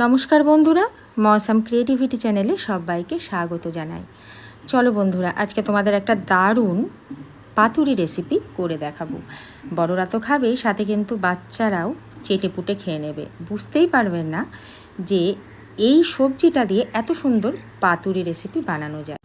নমস্কার বন্ধুরা, মৌসাম ক্রিয়েটিভিটি চ্যানেলে সবাইকে স্বাগত জানাই। চলো বন্ধুরা, আজকে তোমাদের একটা দারুণ পাতুরি রেসিপি করে দেখাবো। বড়রা তো খাবে, সাথে কিন্তু বাচ্চারাও চেটে পুটে খেয়ে নেবে। বুঝতেই পারবেন না যে এই সবজিটা দিয়ে এত সুন্দর পাতুরি রেসিপি বানানো যায়।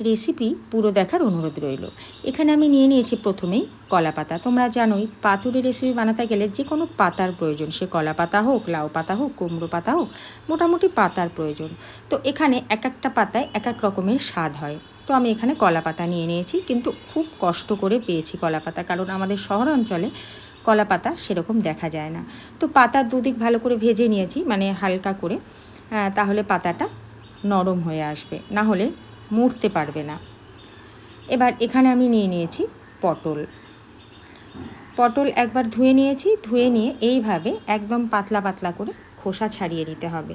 রেসিপি পুরো দেখার অনুরোধ রইল। এখানে আমি নিয়ে নিয়েছি প্রথমেই কলা পাতা। তোমরা জানোই পাতুরি রেসিপি বানাতে গেলে যে কোনো পাতার প্রয়োজন। সে কলা পাতা হোক, লাউ পাতা হোক, কুমড়ো পাতা হোক, মোটামুটি পাতার প্রয়োজন। তো এখানে এক একটা পাতায় এক এক রকমের স্বাদ হয়। তো আমি এখানে কলা পাতা নিয়ে নিয়েছি, কিন্তু খুব কষ্ট করে পেয়েছি কলা পাতা, কারণ আমাদের শহর অঞ্চলে কলা পাতা সেরকম দেখা যায় না। তো পাতার দুদিক ভালো করে ভেজে নিয়েছি মানে হালকা করে তাহলে পাতাটা নরম হয়ে আসবে। না হলে মুড়তে পারবে না। এবার এখানে আমি নিয়ে নিয়েছি পটল। পটল একবার ধুয়ে নিয়েছি, ধুয়ে নিয়ে এইভাবে একদম পাতলা পাতলা করে খোসা ছাড়িয়ে নিতে হবে।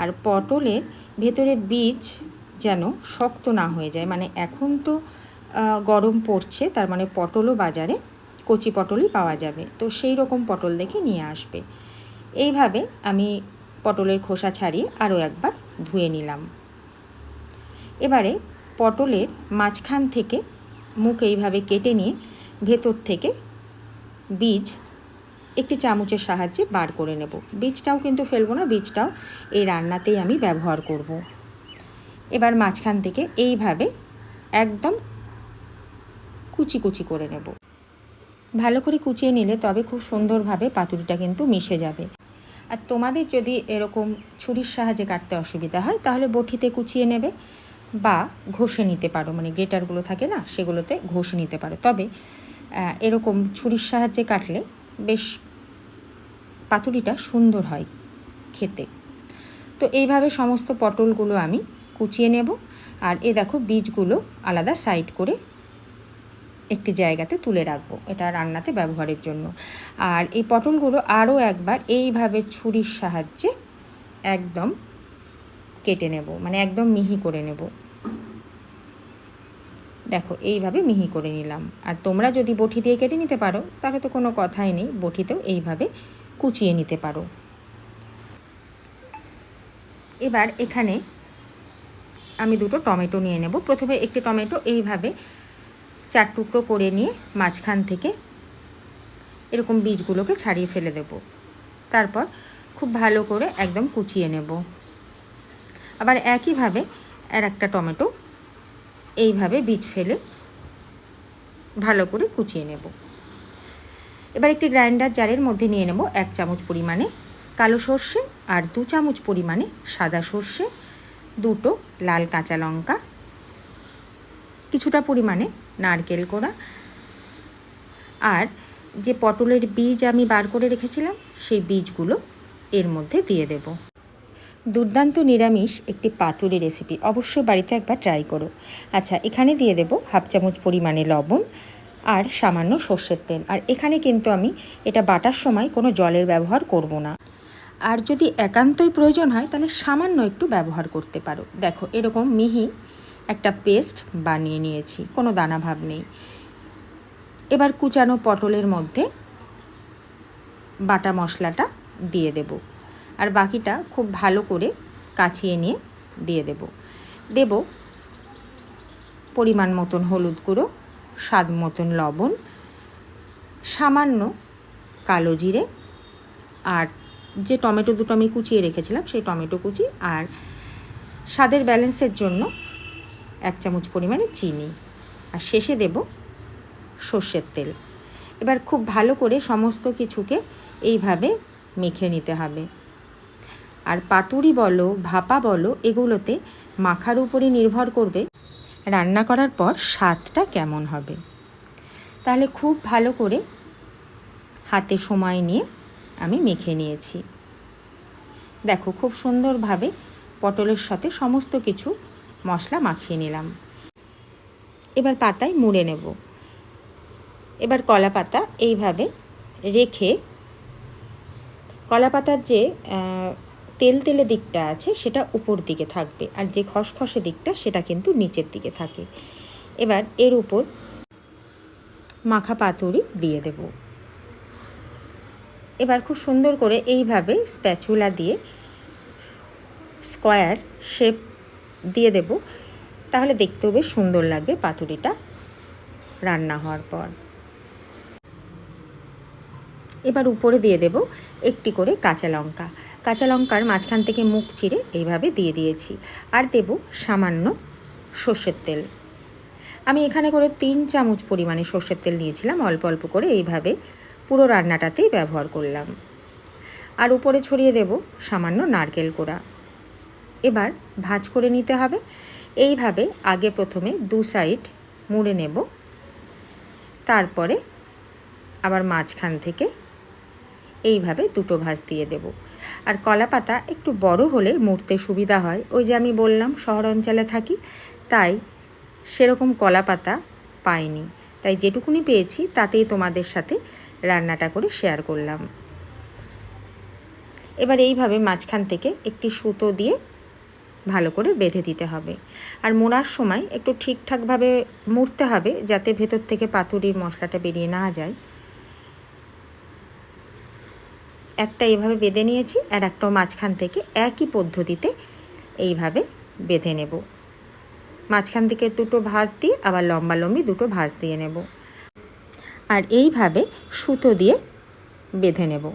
আর পটলের ভেতরে বীজ যেন শক্ত না হয়ে যায় মানে এখন তো গরম পড়ছে, তার মানে পটলও বাজারে কচি পটলই পাওয়া যাবে। তো সেই রকম পটল দেখে নিয়ে আসবে। এইভাবে আমি পটলের খোসা ছাড়িয়ে আরও একবার ধুয়ে নিলাম। এবারে পটলের মাঝখান থেকে মুখ এইভাবে কেটে নিয়ে ভেতর থেকে বীজ একটি চামচের সাহায্যে বার করে নেব। বীজটাও কিন্তু ফেলব না, বীজটাও এই রান্নাতেই আমি ব্যবহার করব। এবার মাঝখান থেকে এইভাবে একদম কুচি কুচি করে নেব। ভালো করে কুচিয়ে নিলে তবে খুব সুন্দরভাবে পাতুরিটা কিন্তু মিশে যাবে। আর তোমাদের যদি এরকম ছুরির সাহায্যে কাটতে অসুবিধা হয়, তাহলে বটিতে কুচিয়ে নেবে। বা ঘষে নিতে পারো। মানে গ্রেটারগুলো থাকে না, সেগুলোতে ঘষে নিতে পারো। তবে এরকম ছুরির সাহায্যে কাটলে বেশ পাতুরিটা সুন্দর হয় খেতে। তো এইভাবে সমস্ত পটলগুলো আমি কুচিয়ে নেব। আর এ দেখো বীজগুলো আলাদা সাইড করে একটি জায়গাতে তুলে রাখব। এটা রান্নাতে ব্যবহারের জন্য। আর এই পটলগুলো আরও একবার এইভাবে ছুরির সাহায্যে একদম কেটে নেব মানে একদম মিহি করে নেব। দেখো, এইভাবে মিহি করে নিলাম। আর তোমরা যদি বটি দিয়ে কেটে নিতে পারো, তাহলে তো কোনো কথাই নেই, বটিতেও এইভাবে কুচিয়ে নিতে পারো। এবার এখানে আমি দুটো টমেটো নিয়ে নেব। প্রথমে একটি টমেটো এইভাবে চার টুকরো করে নিয়ে মাঝখান থেকে এরকম বীজগুলোকে ছাড়িয়ে ফেলে দেব। তারপর খুব ভালো করে একদম কুচিয়ে নেব। আবার একইভাবে আর একটা টমেটো এইভাবে বীজ ফেলে ভালো করে কুচিয়ে নেব। এবার একটি গ্রাইন্ডার জারের মধ্যে নিয়ে নেব এক চামচ পরিমাণে কালো সর্ষে আর দু চামচ পরিমাণে সাদা সর্ষে, দুটো লাল কাঁচা লঙ্কা, কিছুটা পরিমাণে নারকেল কোড়া আর যে পটলের বীজ আমি বার করে রেখেছিলাম সেই বীজগুলো এর মধ্যে দিয়ে দেব। দুর্দান্ত নিরামিষ একটি পাতুরি রেসিপি অবশ্যই বাড়িতে একবার ট্রাই করো। আচ্ছা এখানে দিয়ে দেব হাফ চামচ পরিমাণে লবণ আর সামান্য সর্ষের তেল। আর এখানে কিন্তু আমি এটা বাটার সময় কোনো জলের ব্যবহার করব না। আর যদি একান্তই প্রয়োজন হয়, তাহলে সামান্য একটু ব্যবহার করতে পারো। দেখো, এরকম মিহি একটা পেস্ট বানিয়ে নিয়েছি, কোনো দানা ভাব নেই। এবার কুচানো পটলের মধ্যে বাটা মশলাটা দিয়ে দেব। আর বাকিটা খুব ভালো করে কাচিয়ে নিয়ে দিয়ে দেব। দেব পরিমাণ মতন হলুদ গুঁড়ো, স্বাদ মতন লবণ, সামান্য কালো জিরে আর যে টমেটো দুটো আমি কুচিয়ে রেখেছিলাম সেই টমেটো কুচি আর স্বাদের ব্যালেন্সের জন্য এক চামচ পরিমাণে চিনি। আর শেষে দেব সর্ষের তেল। এবার খুব ভালো করে সমস্ত কিছুকে এইভাবে মেখে নিতে হবে। আর পাতুরি বলো, ভাপা বলো, এগুলোতে মাখার উপরে নির্ভর করবে রান্না করার পর স্বাদটা কেমন হবে। তাহলে খুব ভালো করে হাতে সময় নিয়ে আমি মেখে নিয়েছি। দেখো খুব সুন্দরভাবে পটলের সাথে সমস্ত কিছু মশলা মাখিয়ে নিলাম। এবার পাতায় মুড়ে নেব। এবার কলা পাতা এইভাবে রেখে কলা পাতার যে তেল তেলে দিকটা আছে, সেটা উপর দিকে থাকবে। আর যে খসখসে দিকটা, সেটা কিন্তু নিচের দিকে থাকে। এবার এর উপর মাখা পাতুরি দিয়ে দেব। এবার খুব সুন্দর করে এইভাবে স্প্যাচুলা দিয়ে স্কোয়ার শেপ দিয়ে দেব। তাহলে দেখতেও বেশ সুন্দর লাগবে পাতুরিটা রান্না হওয়ার পর। এবার উপরে দিয়ে দেব একটি করে কাঁচা লঙ্কা। কাঁচা লঙ্কার মাঝখান থেকে মুখ চিরে এইভাবে দিয়ে দিয়েছি। আর দেব সামান্য সর্ষের তেল। আমি এখানে করে তিন চামচ পরিমাণে সর্ষের তেল নিয়েছিলাম, অল্প অল্প করে এইভাবে পুরো রান্নাটাতেই ব্যবহার করলাম। আর উপরে ছড়িয়ে দেব সামান্য নারকেল কোড়া। এবার ভাজ করে নিতে হবে। এইভাবে আগে প্রথমে দু সাইড মুড়ে নেব। তারপরে আবার মাঝখান থেকে এইভাবে দুটো ভাঁজ দিয়ে দেব। আর কলা পাতা একটু বড় হলে মুড়তে সুবিধা হয়। ওই যে আমি বললাম, শহর অঞ্চলে থাকি, তাই সেরকম কলা পাতা পাইনি। তাই যেটুকুনি পেয়েছি, তাতেই তোমাদের সাথে রান্নাটা করে শেয়ার করলাম। এবার এইভাবে মাঝখান থেকে একটি সুতো দিয়ে ভালো করে বেঁধে দিতে হবে। আর মোড়ার সময় একটু ঠিকঠাকভাবে মুড়তে হবে, যাতে ভেতর থেকে পাতুরির মশলাটা বেরিয়ে না যায়। একটা এইভাবে বেঁধে নিয়েছি আর একটা মাঝখান থেকে একই পদ্ধতিতে এইভাবে বেঁধে নেব। মাঝখান থেকে দুটো ভাঁজ দিয়ে, আবার লম্বা লম্বি দুটো ভাঁজ দিয়ে নেব। আর এইভাবে সুতো দিয়ে বেঁধে নেব।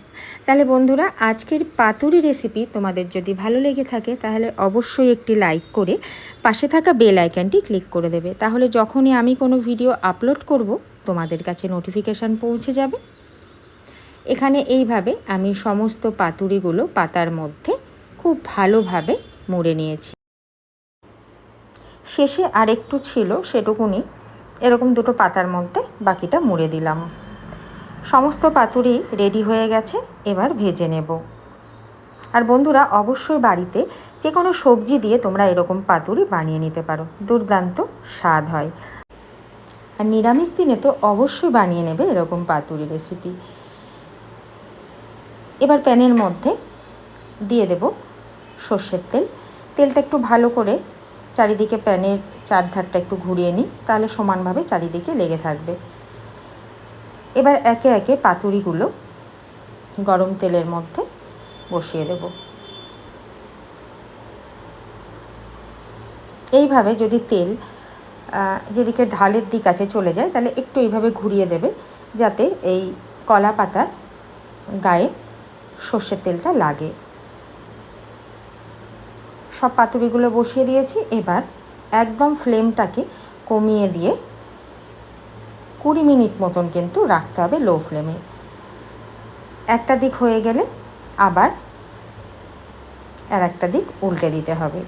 তাহলে বন্ধুরা, আজকের পাতুরি রেসিপি তোমাদের যদি ভালো লেগে থাকে, তাহলে অবশ্যই একটি লাইক করে পাশে থাকা বেল আইকনটি ক্লিক করে দেবে। তাহলে যখনই আমি কোনো ভিডিও আপলোড করব, তোমাদের কাছে নোটিফিকেশান পৌঁছে যাবে। এখানে এইভাবে আমি সমস্ত পাতুরিগুলো পাতার মধ্যে খুব ভালোভাবে মুড়ে নিয়েছি। শেষে আরেকটু ছিল সেটুকুনি, এরকম দুটো পাতার মধ্যে বাকিটা মুড়ে দিলাম। সমস্ত পাতুরি রেডি হয়ে গেছে, এবার ভেজে নেব। আর বন্ধুরা, অবশ্যই বাড়িতে যে কোনো সবজি দিয়ে তোমরা এরকম পাতুরি বানিয়ে নিতে পারো, দুর্দান্ত স্বাদ হয়। আর নিরামিষ দিনে তো অবশ্যই বানিয়ে নেবে এরকম পাতুরি রেসিপি এবার প্যানের মধ্যে দিয়ে দেব সর্ষের তেল। তেলটা একটু ভালো করে চারিদিকে প্যানের চারধারটা একটু ঘুরিয়ে নিই, তাহলে সমানভাবে চারিদিকে লেগে থাকবে। এবার একে একে পাতুরিগুলো গরম তেলের মধ্যে বসিয়ে দেব। এইভাবে যদি তেল যেদিকে ঢালের দিক আছে চলে যায়, তাহলে একটু এইভাবে ঘুরিয়ে দেবে, যাতে এই কলা পাতার গায়ে সর্ষের তেলটা লাগে। সব পাতুরিগুলো বসিয়ে দিয়েছি। এবার একদম ফ্লেমটাকে কমিয়ে দিয়ে কুড়ি মিনিট মতন কিন্তু রাখতে হবে লো ফ্লেমে। একটা দিক হয়ে গেলে আবার আর একটা দিক উল্টে দিতে হবে।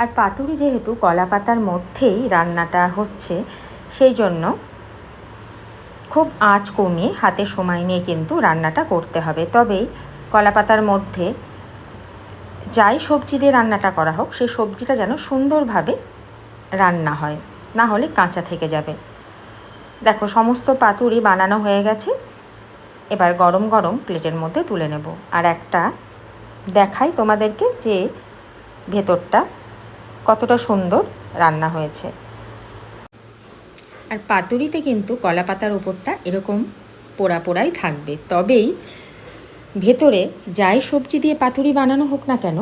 আর পাতুরি যেহেতু কলা পাতার মধ্যেই রান্নাটা হচ্ছে, সেই জন্য খুব আঁচ কমিয়ে হাতে সময় নিয়ে কিন্তু রান্নাটা করতে হবে। তবেই কলাপাতার মধ্যে যাই সবজি দিয়ে রান্নাটা করা হোক, সেই সবজিটা যেন সুন্দরভাবে রান্না হয়, না হলে কাঁচা থেকে যাবে। দেখো, সমস্ত পাতুরি বানানো হয়ে গেছে। এবার গরম গরম প্লেটের মধ্যে তুলে নেব। আর একটা দেখাই তোমাদেরকে যে ভেতরটা কতটা সুন্দর রান্না হয়েছে। আর পাতুরিতে কিন্তু কলা পাতার ওপরটা এরকম পোড়া পোড়াই থাকবে। তবেই ভেতরে যাই সবজি দিয়ে পাতুরি বানানো হোক না কেন,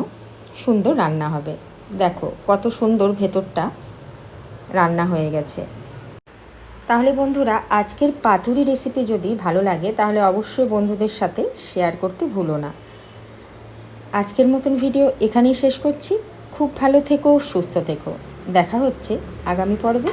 সুন্দর রান্না হবে। দেখো কত সুন্দর ভেতরটা রান্না হয়ে গেছে। তাহলে বন্ধুরা, আজকের পাতুরি রেসিপি যদি ভালো লাগে, তাহলে অবশ্যই বন্ধুদের সাথে শেয়ার করতে ভুলো না। আজকের মতন ভিডিও এখানেই শেষ করছি। খুব ভালো থেকো, সুস্থ থেকো। দেখা হচ্ছে আগামী পর্বে।